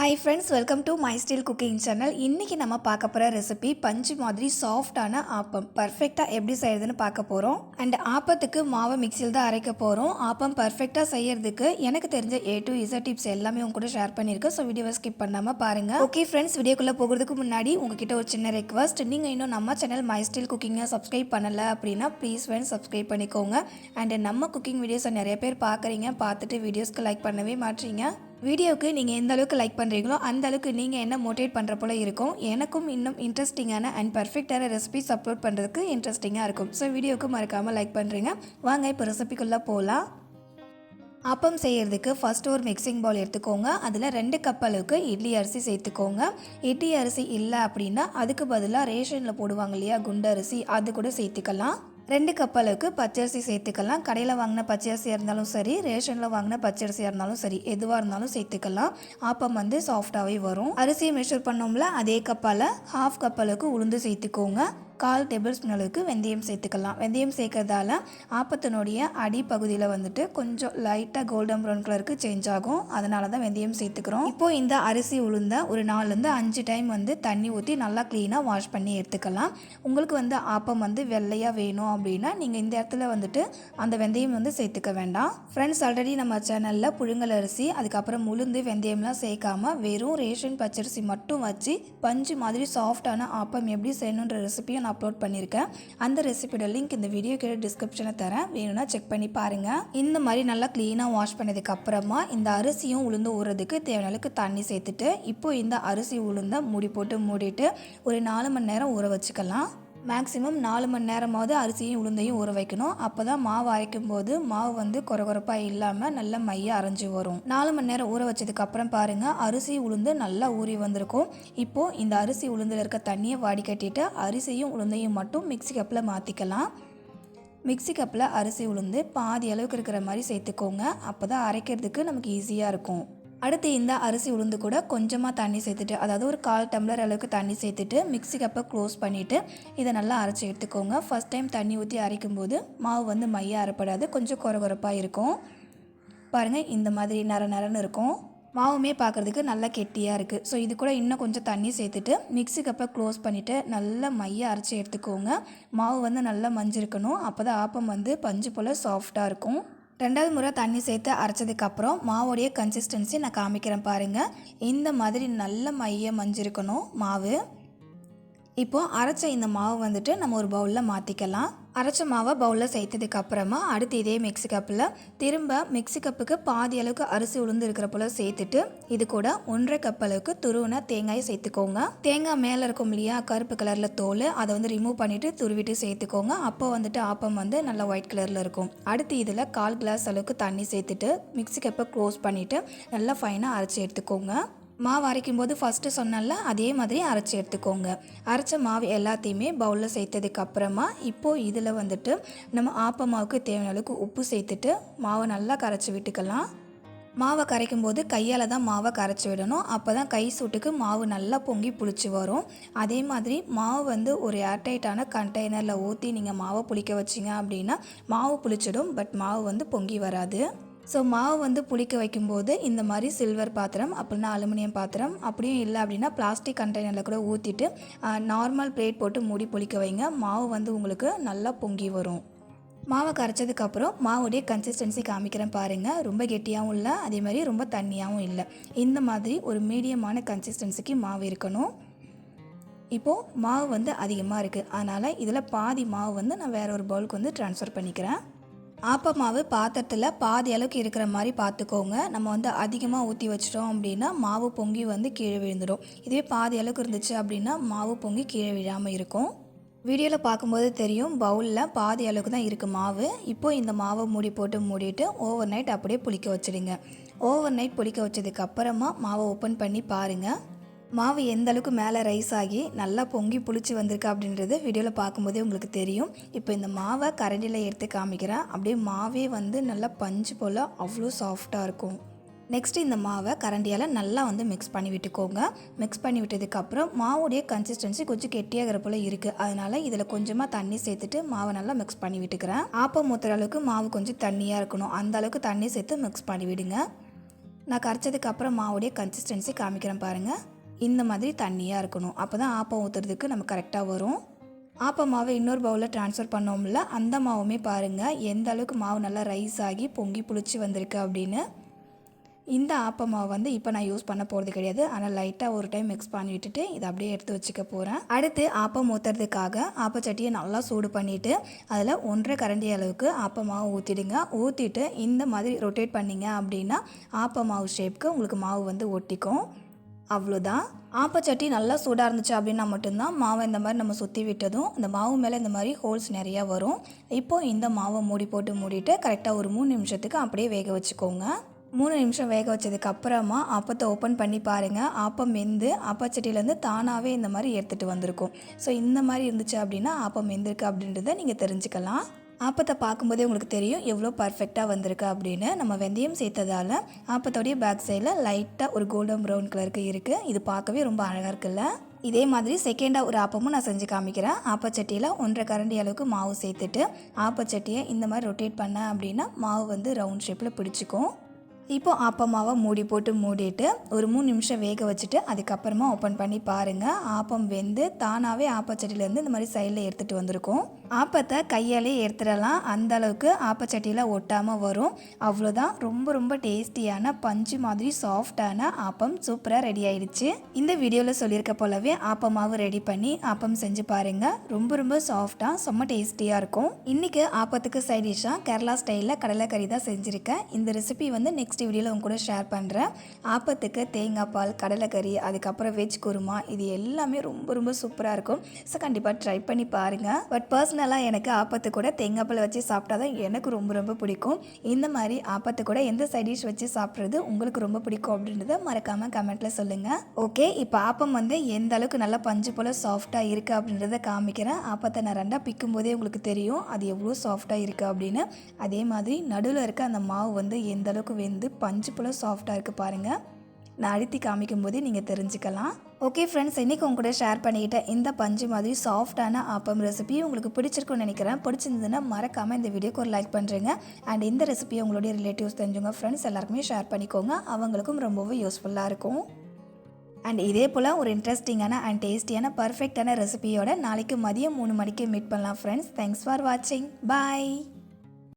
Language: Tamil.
Hi friends welcome to my style cooking channel இன்றைக்கி நம்ம பார்க்க போகிற ரெசிபி பஞ்சு மாதிரி சாஃப்டான ஆப்பம். பர்ஃபெக்டாக எப்படி செய்யறதுன்னு பார்க்க போகிறோம் அண்ட் ஆப்பத்துக்கு மாவை மிக்சியில் தான் அரைக்க போகிறோம் ஆப்பம் பர்ஃபெக்டாக செய்யறதுக்கு எனக்கு தெரிஞ்ச ஏ டு இசட் டிப்ஸ் எல்லாமே உங்க கூட ஷேர் பண்ணியிருக்கேன். ஸோ வீடியோவை ஸ்கிப் பண்ணாமல் பாருங்கள் ஓகே ஃப்ரெண்ட்ஸ் வீடியோக்குள்ளே போகிறதுக்கு முன்னாடி உங்ககிட்ட ஒரு சின்ன ரெக்வஸ்ட் நீங்கள் இன்னும் நம்ம சேனல் மை ஸ்டைல் குக்கிங்கை சப்ஸ்கிரைப் பண்ணலை அப்படின்னா ப்ளீஸ் ஃப்ரெண்ட்ஸ் சப்ஸ்கிரைப் பண்ணிக்கோங்க. அண்ட் நம்ம குக்கிங் வீடியோஸை நிறைய பேர் பார்க்குறீங்க. பார்த்துட்டு வீடியோஸ்க்கு லைக் பண்ணவே மாட்டீங்க. வீடியோவுக்கு நீங்கள் எந்த அளவுக்கு லைக் பண்ணுறீங்களோ அந்த அளவுக்கு நீங்கள் என்ன மோட்டிவேட் பண்ணுற போல இருக்கும். எனக்கும் இன்னும் இன்ட்ரெஸ்டிங்கான அண்ட் பர்ஃபெக்டான ரெசிபிஸ் அப்லோட் பண்ணுறதுக்கு இன்ட்ரெஸ்டிங்காக இருக்கும். ஸோ வீடியோவுக்கு மறக்காமல் லைக் பண்ணுறீங்க வாங்க இப்போ ரெசிபிக்குள்ளே போகலாம் அப்பம் செய்கிறதுக்கு ஃபர்ஸ்ட் ஒரு மிக்சிங் பவுல் எடுத்துக்கோங்க. அதில் ரெண்டு கப் அளவுக்கு இட்லி அரிசி சேர்த்துக்கோங்க. இட்லி அரிசி இல்லை அப்படின்னா அதுக்கு பதிலாக ரேஷனில் போடுவாங்க இல்லையா குண்டரிசி அது கூட சேர்த்துக்கலாம். ரெண்டு கப் அளவுக்கு பச்சரிசி சேர்த்துக்கலாம். கடையில் வாங்கின பச்சரிசியாக இருந்தாலும் சரி ரேஷனில் வாங்கின பச்சரிசியாக இருந்தாலும் சரி எதுவாக இருந்தாலும் சேர்த்துக்கலாம். ஆப்பம் வந்து சாஃப்டாகவே வரும். அரிசியை மெஷர் பண்ணோம்ல அதே கப்பால் ஹாஃப் கப் அளவுக்கு உளுந்து சேர்த்துக்கோங்க. கால் டேபிள் ஸ்பூன் அளவுக்கு வெந்தயம் சேர்த்துக்கலாம். வெந்தயம் சேர்க்கறதால ஆப்பத்தினுடைய அடிப்பகுதியில் வந்துட்டு கொஞ்சம் லைட்டாக கோல்டன் ப்ரௌன் கலருக்கு சேஞ்ச் ஆகும். அதனால தான் வெந்தயம் சேர்த்துக்கிறோம். இப்போது இந்த அரிசி உளுந்த ஒரு நாலுலேருந்து அஞ்சு டைம் வந்து தண்ணி ஊற்றி நல்லா க்ளீனாக வாஷ் பண்ணி எடுத்துக்கலாம். உங்களுக்கு வந்து ஆப்பம் வந்து வெள்ளையாக வேணும் அப்படின்னா நீங்கள் இந்த இடத்துல வந்துட்டு அந்த வெந்தயம் வந்து சேர்த்துக்க வேண்டாம். ஃப்ரெண்ட்ஸ் ஆல்ரெடி நம்ம சேனலில் புழுங்கல் அரிசி அதுக்கப்புறம் உளுந்து வெந்தயம்லாம் சேர்க்காம வெறும் ரேஷன் பச்சரிசி மட்டும் வச்சு பஞ்சு மாதிரி சாஃப்டான ஆப்பம் எப்படி செய்யணுன்ற ரெசிபியும் நான் அப்லோட் பண்ணியிருக்கேன் அந்த ரெசிபியோட லிங்க் இந்த வீடியோ கீழே டிஸ்கிரிப்ஷனில் தரேன். வேணும்னா செக் பண்ணி பாருங்கள் இந்த மாதிரி நல்லா க்ளீனாக வாஷ் பண்ணதுக்கு அப்புறமா இந்த அரிசியும் உளுந்து ஊறுறதுக்கு தேவையான அளவுக்கு தண்ணி சேர்த்துட்டு இப்போ இந்த அரிசி உளுந்த மூடி போட்டு மூடிட்டு ஒரு நாலு மணி நேரம் ஊற வச்சுக்கலாம். மேக்ஸிமம் நாலு மணி நேரமாவது அரிசியும் உளுந்தையும் ஊற வைக்கணும். அப்போ தான் மாவு அரைக்கும் போது மாவு வந்து குறகுறப்பாக இல்லாமல் நல்ல மைய அரைஞ்சு வரும். நாலு மணி நேரம் ஊற வச்சதுக்கு அப்புறம் பாருங்கள் அரிசி உளுந்து நல்லா ஊறி வந்திருக்கும். இப்போது இந்த அரிசி உளுந்தில் இருக்க தண்ணியை வடிகட்டிட்டு அரிசியும் உளுந்தையும் மட்டும் மிக்ஸி கப்பில் மாற்றிக்கலாம் மிக்ஸி கப்பில் அரிசி உளுந்து பாதி அளவுக்கு இருக்கிற மாதிரி சேர்த்துக்கோங்க. அப்போ தான் அரைக்கிறதுக்கு நமக்கு ஈஸியாக இருக்கும். அடுத்து இந்த அரிசி உளுந்து கூட கொஞ்சமாக தண்ணி சேர்த்துட்டு அதாவது ஒரு கால் டம்ளர் அளவுக்கு தண்ணி சேர்த்துட்டு மிக்சி கப்பை க்ளோஸ் பண்ணிவிட்டு இதை நல்லா அரைச்சி எடுத்துக்கோங்க. ஃபஸ்ட் டைம் தண்ணி ஊற்றி அரைக்கும் போது மாவு வந்து மையாக அரைப்படாது கொஞ்சம் குறகுறப்பாக இருக்கும். பாருங்கள் இந்த மாதிரி நர நரன்னு இருக்கும். மாவுமே பார்க்குறதுக்கு நல்லா கெட்டியாக இருக்குது ஸோ இது கூட இன்னும் கொஞ்சம் தண்ணி சேர்த்துட்டு மிக்சி கப்பை க்ளோஸ் பண்ணிவிட்டு நல்லா மைய அரைச்சி எடுத்துக்கோங்க. மாவு வந்து நல்லா மஞ்சிருக்கணும். அப்போ தான் ஆப்பம் வந்து பஞ்சு போல் சாஃப்டாக இருக்கும். ரெண்டாவது முறை தண்ணி சேர்த்து அரைச்சதுக்கப்புறம் மாவுடைய கன்சிஸ்டன்சி நான் காமிக்கிறேன் பாருங்கள் இந்த மாதிரி நல்ல மைய மஞ்சிருக்கணும் மாவு. இப்போது அரைச்ச இந்த மாவு வந்துட்டு நம்ம ஒரு பவுலில் மாற்றிக்கலாம் அரைச்ச மாவை பவுலில் சேர்த்ததுக்கு அப்புறமா அடுத்து இதே மிக்ஸி கப்பில் திரும்ப மிக்ஸி கப்புக்கு பாதி அளவுக்கு அரிசி உளுந்து இருக்கிற போல சேர்த்துட்டு இது கூட ஒன்றரை கப் அளவுக்கு துருவின தேங்காயை சேர்த்துக்கோங்க. தேங்காய் மேலே இருக்கும் இல்லையா கருப்பு கலரில் தோல் அதை வந்து ரிமூவ் பண்ணிவிட்டு துருவிட்டு சேர்த்துக்கோங்க. அப்போ வந்துட்டு ஆப்பம் வந்து நல்லா ஒயிட் கலரில் இருக்கும். அடுத்து இதில் கால் கிளாஸ் அளவுக்கு தண்ணி சேர்த்துட்டு மிக்ஸி கப்பை க்ளோஸ் பண்ணிவிட்டு நல்லா ஃபைனாக அரைச்சி எடுத்துக்கோங்க. மாவு அரைக்கும்போது ஃபஸ்ட்டு சொன்னல அதே மாதிரி அரைச்சி எடுத்துக்கோங்க. அரைச்ச மாவு எல்லாத்தையுமே பவுலில் சேர்த்ததுக்கப்புறமா இப்போது இதில் வந்துட்டு நம்ம ஆப்ப மாவுக்கு தேவையான அளவுக்கு உப்பு சேர்த்துட்டு மாவை நல்லா கரைச்சி விட்டுக்கலாம். மாவை கரைக்கும் போது கையால் தான் மாவை கரைச்சி விடணும். அப்போ தான் கை சூட்டுக்கு மாவு நல்லா பொங்கி புளிச்சு வரும். அதே மாதிரி மாவு வந்து ஒரு ஏர்டைட்டான கண்டெய்னரில் ஊற்றி நீங்கள் மாவை புளிக்க வச்சிங்க அப்படின்னா மாவு புளிச்சிடும் பட் மாவு வந்து பொங்கி வராது. ஸோ மாவு வந்து புளிக்க வைக்கும்போது இந்த மாதிரி சில்வர் பாத்திரம் அப்படின்னா அலுமினியம் பாத்திரம் அப்படியும் இல்லை அப்படின்னா பிளாஸ்டிக் கண்டெய்னரில் கூட ஊற்றிட்டு நார்மல் பிளேட் போட்டு மூடி புளிக்க வைங்க. மாவு வந்து உங்களுக்கு நல்லா பொங்கி வரும். மாவை கரைச்சதுக்கப்புறம் மாவுடைய கன்சிஸ்டன்சி காமிக்கிறேன் பாருங்கள் ரொம்ப கெட்டியாகவும் இல்லை அதே மாதிரி ரொம்ப தண்ணியாகவும் இல்லை. இந்த மாதிரி ஒரு மீடியமான கன்சிஸ்டன்சிக்கு மாவு இருக்கணும். இப்போது மாவு வந்து அதிகமாக இருக்குது அதனால் இதில் பாதி மாவு வந்து நான் வேறு ஒரு பவுலுக்கு வந்து ட்ரான்ஸ்ஃபர் பண்ணிக்கிறேன். ஆப்ப மாவு பாத்திரத்தில் பாதி அளவுக்கு இருக்கிற மாதிரி பார்த்துக்கோங்க நம்ம வந்து அதிகமாக ஊற்றி வச்சிட்டோம் அப்படின்னா மாவு பொங்கி வந்து கீழே விழுந்துடும். இதுவே பாதி அளவுக்கு இருந்துச்சு அப்படின்னா மாவு பொங்கி கீழே விழாமல் இருக்கும். வீடியோவில் பார்க்கும்போது தெரியும் பவுலில் பாதி அளவுக்கு தான் இருக்குது மாவு. இப்போது இந்த மாவை மூடி போட்டு மூடிட்டு ஓவர் நைட் அப்படியே புளிக்க வச்சுடுங்க. ஓவர் நைட் புளிக்க வச்சதுக்கப்புறமா மாவை ஓப்பன் பண்ணி பாருங்கள் மாவு எந்த அளவுக்கு மேலே ரைஸ் ஆகி நல்லா பொங்கி புளிச்சு வந்திருக்கு அப்படின்றது வீடியோவில் பார்க்கும்போதே உங்களுக்கு தெரியும். இப்போ இந்த மாவை கரண்டியில் எடுத்து காமிக்கிறேன். அப்படியே மாவே வந்து நல்லா பஞ்சு போல் அவ்வளோ சாஃப்டாக இருக்கும். நெக்ஸ்ட் இந்த மாவை கரண்டியால் நல்லா வந்து மிக்ஸ் பண்ணி விட்டுக்கோங்க. மிக்ஸ் பண்ணி விட்டதுக்கப்புறம் மாவுடைய கன்சிஸ்டன்சி கொஞ்சம் கெட்டியாகிற போல் இருக்குது அதனால் இதில் கொஞ்சமாக தண்ணி சேர்த்துட்டு மாவை நல்லா மிக்ஸ் பண்ணி விட்டுக்கிறேன். ஆப்பம் ஊற்றுற அளவுக்கு மாவு கொஞ்சம் தண்ணியாக இருக்கணும். அந்த அளவுக்கு தண்ணி சேர்த்து மிக்ஸ் பண்ணி விடுங்க. நான் கரைச்சதுக்கப்புறம் மாவுடைய கன்சிஸ்டன்சி காமிக்கிறேன் பாருங்கள் இந்த மாதிரி தண்ணியாக இருக்கணும். அப்போ தான் ஆப்பம் ஊற்றுறதுக்கு நம்ம கரெக்டாக வரும். ஆப்ப மாவை இன்னொரு பவுலில் ட்ரான்ஸ்ஃபர் பண்ணோம்ல அந்த மாவுமே பாருங்கள் எந்த அளவுக்கு மாவு நல்லா ரைஸ் ஆகி பொங்கி புளிச்சு வந்திருக்கு அப்படின்னு. இந்த ஆப்ப மாவு வந்து இப்போ நான் யூஸ் பண்ண போகிறது கிடையாது. ஆனால் லைட்டாக ஒரு டைம் மிக்ஸ் பண்ணி விட்டுட்டு இதை அப்படியே எடுத்து வச்சுக்க போகிறேன் அடுத்து ஆப்பம் ஊற்றுறதுக்காக ஆப்பச்சட்டியை நல்லா சூடு பண்ணிவிட்டு அதில் ஒன்றரை கரண்டி அளவுக்கு ஆப்ப மாவு ஊற்றிடுங்க ஊற்றிட்டு இந்த மாதிரி ரொட்டேட் பண்ணிங்க அப்படின்னா ஆப்ப மாவு ஷேப்க்கு உங்களுக்கு மாவு வந்து ஒட்டிக்கும். அவ்வளோதான். ஆப்பச்சட்டி நல்லா சூடாக இருந்துச்சு அப்படின்னா மட்டும்தான் மாவை இந்த மாதிரி நம்ம சுற்றி விட்டதும் இந்த மாவு மேலே இந்த மாதிரி ஹோல்ஸ் நிறையா வரும். இப்போது இந்த மாவை மூடி போட்டு மூடிட்டு கரெக்டாக ஒரு மூணு நிமிஷத்துக்கு அப்படியே வேக வச்சுக்கோங்க. மூணு நிமிஷம் வேக வச்சதுக்கப்புறமா ஆப்பத்தை ஓப்பன் பண்ணி பாருங்கள் ஆப்பம் மெந்து ஆப்பச்சட்டியிலேருந்து தானாகவே இந்த மாதிரி எடுத்துகிட்டு வந்திருக்கும். ஸோ இந்த மாதிரி இருந்துச்சு அப்படின்னா ஆப்பம் மெந்திருக்கு அப்படின்றத நீங்கள் தெரிஞ்சுக்கலாம். ஆப்பத்தை பார்க்கும்போதே உங்களுக்கு தெரியும் எவ்வளோ பர்ஃபெக்டாக வந்திருக்கு அப்படின்னு. நம்ம வெந்தயம் சேர்த்ததால் ஆப்பத்தோடைய பேக் சைடில் லைட்டாக ஒரு கோல்டன் ப்ரௌன் கலருக்கு இருக்குது இது பார்க்கவே ரொம்ப அழகாக இருக்குல்ல? இதே மாதிரி செகண்டாக ஒரு ஆப்பமும் நான் செஞ்சு காமிக்கிறேன். ஆப்பச்சட்டியில் ஒன்றரை கரண்டி அளவுக்கு மாவு சேர்த்துட்டு ஆப்பச்சட்டியை இந்த மாதிரி ரொட்டேட் பண்ணேன் அப்படின்னா மாவு வந்து ரவுண்ட் ஷேப்பில் பிடிச்சிக்கும். இப்போ ஆப்பமாவை மூடி போட்டு மூடிட்டு ஒரு மூணு நிமிஷம் வேக வச்சுட்டு அதுக்கப்புறமா ஓப்பன் பண்ணி பாருங்கள் ஆப்பம் வெந்து தானாகவே ஆப்பச்சட்டிலேருந்து இந்த மாதிரி சைடில் எடுத்துகிட்டு வந்திருக்கோம். ஆப்பத்தை கையாலே எடுத்துடலாம். அந்த அளவுக்கு ஆப்பச்சட்டியில் ஒட்டாமல் வரும். அவ்வளோதான் ரொம்ப ரொம்ப டேஸ்டியான பஞ்சு மாதிரி சாஃப்டான ஆப்பம் சூப்பராக ரெடி ஆயிடுச்சு. இந்த வீடியோவில் சொல்லியிருக்க போலவே ஆப்பமாவு ரெடி பண்ணி ஆப்பம் செஞ்சு பாருங்கள் ரொம்ப ரொம்ப சாஃப்டாக செம்ம டேஸ்டியாக இருக்கும். இன்றைக்கி ஆப்பத்துக்கு சைட் டிஷ்ஷாக கேரளா ஸ்டைலில் கடலைக்கறி தான் செஞ்சுருக்கேன். இந்த ரெசிபி வந்து நெக்ஸ்ட் வீடியோவில் உங்க கூட ஷேர் பண்ணுறேன் ஆப்பத்துக்கு தேங்காய் பால் கடலைக்கறி அதுக்கப்புறம் வெஜ் குருமா இது எல்லாமே ரொம்ப ரொம்ப சூப்பராக இருக்கும். ஸோ கண்டிப்பாக ட்ரை பண்ணி பாருங்கள் பட் பர்சனலாக எனக்கு ஆப்பத்து கூட தேங்காய்ப்பழம் வச்சு சாப்பிட்டா தான் எனக்கு ரொம்ப ரொம்ப பிடிக்கும். இந்த மாதிரி ஆப்பத்து கூட எந்த சைட் டிஷ் வச்சு சாப்பிட்றது உங்களுக்கு ரொம்ப பிடிக்கும் அப்படின்றத மறக்காமல் கமெண்ட்டில் சொல்லுங்கள் ஓகே இப்போ ஆப்பம் வந்து எந்த அளவுக்கு நல்லா பஞ்சு போல் சாஃப்டாக இருக்குது அப்படின்றத காமிக்கிறேன். ஆப்பத்தை நான் ரெண்டாக பிக்கும் போதே உங்களுக்கு தெரியும் அது எவ்வளோ சாஃப்டாக இருக்குது அப்படின்னு. அதே மாதிரி நடுவில் இருக்க அந்த மாவு வந்து எந்த அளவுக்கு வெந்து பஞ்சு போல் சாஃப்டாக இருக்குது பாருங்கள் நான் அழுத்தி காமிக்கும் போதே நீங்கள் தெரிஞ்சுக்கலாம். ஓகே ஃப்ரெண்ட்ஸ் இன்றைக்கி உங்க கூட ஷேர் பண்ணிக்கிட்ட இந்த பஞ்சு மாதிரி சாஃப்டான ஆப்பம் ரெசிபி உங்களுக்கு பிடிச்சிருக்கும்னு நினைக்கிறேன். பிடிச்சிருந்ததுன்னா மறக்காமல் இந்த வீடியோக்கு ஒரு லைக் பண்ணுறேங்க அண்ட் இந்த ரெசிபியை உங்களுடைய ரிலேட்டிவ்ஸ் தெரிஞ்சுங்க ஃப்ரெண்ட்ஸ் எல்லாருக்குமே ஷேர் பண்ணிக்கோங்க. அவங்களுக்கும் ரொம்பவே யூஸ்ஃபுல்லாக இருக்கும். அண்ட் இதே போல் ஒரு இன்ட்ரெஸ்டிங்கான அண்ட் டேஸ்டியான பர்ஃபெக்டான ரெசிபியோட நாளைக்கு மதியம் மூணு மணிக்கு மீட் பண்ணலாம் ஃப்ரெண்ட்ஸ் தேங்க்ஸ் ஃபார் வாட்சிங் பாய்